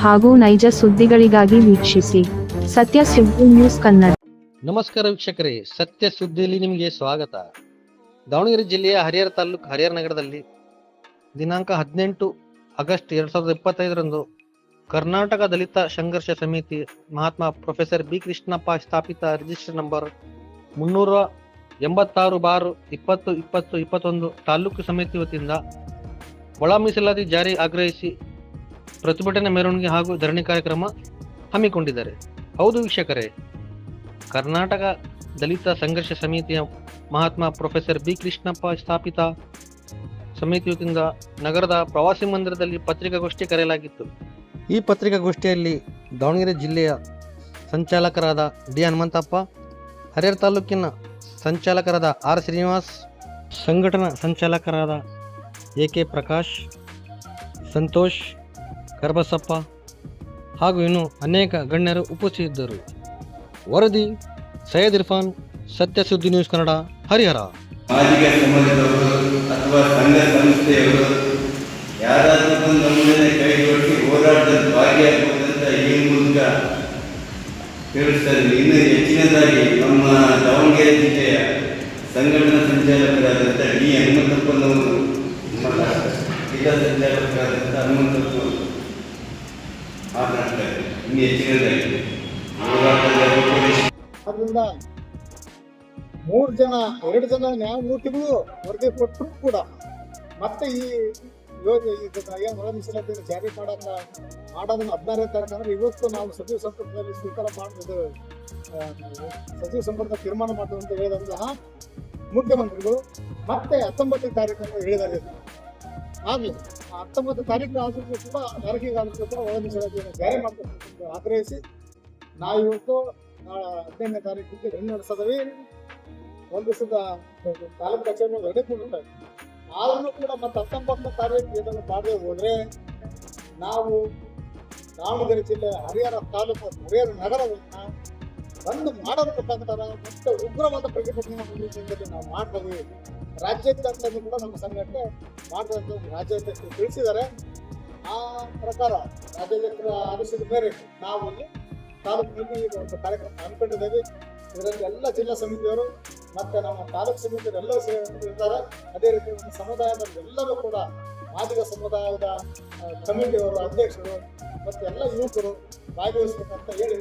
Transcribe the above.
ಹಾಗೂ ನೈಜ ಸುದ್ದಿಗಳಿಗಾಗಿ ವೀಕ್ಷಿಸಿ ಸತ್ಯ ಸುದ್ದಿ ನ್ಯೂಸ್ ಕನ್ನಡ. ನಮಸ್ಕಾರ ವೀಕ್ಷಕರೇ, ಸತ್ಯ ಸುದ್ದಿಯಲ್ಲಿ ನಿಮಗೆ ಸ್ವಾಗತ. ದಾವಣಗೆರೆ ಜಿಲ್ಲೆಯ ಹರಿಹರ ತಾಲೂಕು ಹರಿಹರ ನಗರದಲ್ಲಿ ದಿನಾಂಕ ಹದಿನೆಂಟು ಆಗಸ್ಟ್ ಎರಡ್ ಸಾವಿರದ ಇಪ್ಪತ್ತೈದರಂದು ಕರ್ನಾಟಕ ದಲಿತ ಸಂಘರ್ಷ ಸಮಿತಿ ಮಹಾತ್ಮ ಪ್ರೊಫೆಸರ್ ಬಿ ಕೃಷ್ಣಪ್ಪ ಸ್ಥಾಪಿತ ರಿಜಿಸ್ಟರ್ ನಂಬರ್ ಮುನ್ನೂರ ಎಂಬತ್ತಾರು ಬಾರು ಇಪ್ಪತ್ತು ಇಪ್ಪತ್ತು ಇಪ್ಪತ್ತೊಂದು ತಾಲೂಕು ಸಮಿತಿ ವತಿಯಿಂದ ಒಳ ಮೀಸಲಾತಿ ಜಾರಿ ಆಗ್ರಹಿಸಿ ಪ್ರತಿಭಟನೆ ಮೆರವಣಿಗೆ ಹಾಗೂ ಧರಣಿ ಕಾರ್ಯಕ್ರಮ ಹಮ್ಮಿಕೊಂಡಿದ್ದಾರೆ. ಹೌದು ವೀಕ್ಷಕರೇ, ಕರ್ನಾಟಕ ದಲಿತ ಸಂಘರ್ಷ ಸಮಿತಿಯ ಮಹಾತ್ಮ ಪ್ರೊಫೆಸರ್ ಬಿ ಕೃಷ್ಣಪ್ಪ ಸ್ಥಾಪಿತ ಸಮಿತಿ ವತಿಯಿಂದ ನಗರದ ಪ್ರವಾಸಿ ಮಂದಿರದಲ್ಲಿ ಪತ್ರಿಕಾಗೋಷ್ಠಿ ಕರೆಯಲಾಗಿತ್ತು. ಈ ಪತ್ರಿಕಾಗೋಷ್ಠಿಯಲ್ಲಿ ದಾವಣಗೆರೆ ಜಿಲ್ಲೆಯ ಸಂಚಾಲಕರಾದ ಡಿ ಹನುಮಂತಪ್ಪ, ಹರಿಹರ ತಾಲೂಕಿನ ಸಂಚಾಲಕರಾದ ಆರ್ ಶ್ರೀನಿವಾಸ್, ಸಂಘಟನಾ ಸಂಚಾಲಕರಾದ ಎ ಕೆ ಪ್ರಕಾಶ್, ಸಂತೋಷ್, ಕರ್ಬಸಪ್ಪ ಹಾಗೂ ಇನ್ನು ಅನೇಕ ಗಣ್ಯರು ಉಪಸ್ಥಿತಿದ್ದರು. ವರದಿ, ಸೈಯದ್ ಇರ್ಫಾನ್ ಸತ್ಯ ಸುದ್ದಿ ನ್ಯೂಸ್ ಕನ್ನಡ, ಹರಿಹರ. ಸಾಮಾಜಿಕ ಸಮಾಜದವರು ಅಥವಾ ಸಂಘ ಸಂಸ್ಥೆಯವರು ಯಾರಾದರೂ ಬಂದು ನಮ್ಮನ್ನೇ ಕೈ ಹೋರಾಟದ ಭಾಗಿಯಾಗಬಹುದಂತ ಈ ಮೂಲಕ ತಿಳಿಸ್ತಾರೆ. ಇನ್ನು ಹೆಚ್ಚಿನದಾಗಿ ನಮ್ಮ ದಾವಣಗೆರೆ ಜಿಲ್ಲೆಯ ಸಂಘಟನಾ ಸಂಚಾಲಕರಾದಂಥ ಡಿ. ಹನುಮಂತಪ್ಪನವರು ಜಿಲ್ಲಾ ರೂಪುರೇಷೆ ಅದರಿಂದ ಮೂರು ಜನ, ಎರಡು ಜನ ನ್ಯಾಯಮೂರ್ತಿಗಳು ವರದಿ ಕೊಟ್ಟರು ಕೂಡ. ಮತ್ತೆ ಈ ಏನು ಮೀಸಲಾತಿಯನ್ನು ಜಾರಿ ಮಾಡೋದ ಮಾಡೋದನ್ನ ಹದಿನಾರನೇ ತಾರೀಕು ಅಂದ್ರೆ ಇವತ್ತು ನಾವು ಸಚಿವ ಸಂಪುಟದಲ್ಲಿ ಸ್ವೀಕಾರ ಮಾಡಿದ್ದು ಸಚಿವ ಸಂಪುಟದ ತೀರ್ಮಾನ ಮಾಡೋದು ಅಂತ ಹೇಳಿದಂತಹ ಮುಖ್ಯಮಂತ್ರಿಗಳು ಮತ್ತೆ ಹತ್ತೊಂಬತ್ತನೇ ತಾರೀಕಂದ್ರೆ ಹೇಳಿದ್ದಾರೆ. ಆಗಲಿ. ಹತ್ತೊಂಬತ್ತು ತಾರೀಕು ಆದ್ರೂ ಕೂಡ ಆದ್ರೂ ಕೂಡ ಒಳ ಮೀಸಲಾತಿಯನ್ನು ಜಾರಿ ಮಾಡಬೇಕು ಆಗ್ರಹಿಸಿ, ನಾವು ಇವತ್ತು ನಾಳೆ ಹದಿನೈದನೇ ತಾರೀಕಿಗೆ ಧರಣಿ ನಡೆಸದವಿ ಒಂದು ದಿವಸದ ತಾಲೂಕು ಕಚೇರಿ ರೆಡಿ ಕೊಡ್ತಾರೆ ಆದ್ರೂ ಕೂಡ ಮತ್ತೆ ಹತ್ತೊಂಬತ್ತನೇ ತಾರೀಕು ಇದನ್ನು ಮಾಡದೆ ಹೋದ್ರೆ ನಾವು ದಾವಣಗೆರೆ ಜಿಲ್ಲೆ ಹರಿಹರ ತಾಲೂಕು, ಹರಿಹರ ನಗರವನ್ನ ಬಂದ್ ಮಾಡೋದ್ರ ಮುಖಾಂತರ ಮತ್ತೆ ಉಗ್ರವಾದ ಪ್ರತಿಭಟನೆ ನಾವು ಮಾಡ್ತೀವಿ ರಾಜ್ಯಾದ್ಯಂತ ಕೂಡ ನಮ್ಮ ಸಂಘಟನೆ ಮಾಡಬೇಕು ರಾಜ್ಯಾಧ್ಯಕ್ಷರು ತಿಳಿಸಿದ್ದಾರೆ. ಆ ಪ್ರಕಾರ ರಾಜ್ಯಾಧ್ಯಕ್ಷರ ಆದೇಶದ ಮೇಲೆ ನಾವು ಇಲ್ಲಿ ತಾಲೂಕಿನಲ್ಲಿ ಒಂದು ಕಾರ್ಯಕ್ರಮ ಹಮ್ಮಿಕೊಂಡಿದ್ದೇವೆ. ಇದರಲ್ಲಿ ಎಲ್ಲ ಜಿಲ್ಲಾ ಸಮಿತಿಯವರು ಮತ್ತೆ ನಮ್ಮ ತಾಲೂಕು ಸಮಿತಿಯವರು ಎಲ್ಲರೂ ಸೇರಿದ್ದಾರೆ ಅದೇ ರೀತಿ ಒಂದು ಸಮುದಾಯದ ಎಲ್ಲರೂ ಕೂಡ ಮಾದಿಗ ಸಮುದಾಯದ ಕಮಿಟಿಯವರು, ಅಧ್ಯಕ್ಷರು ಮತ್ತೆ ಎಲ್ಲ ಯುವಕರು ಭಾಗವಹಿಸ್ಬೇಕಂತ ಹೇಳಿ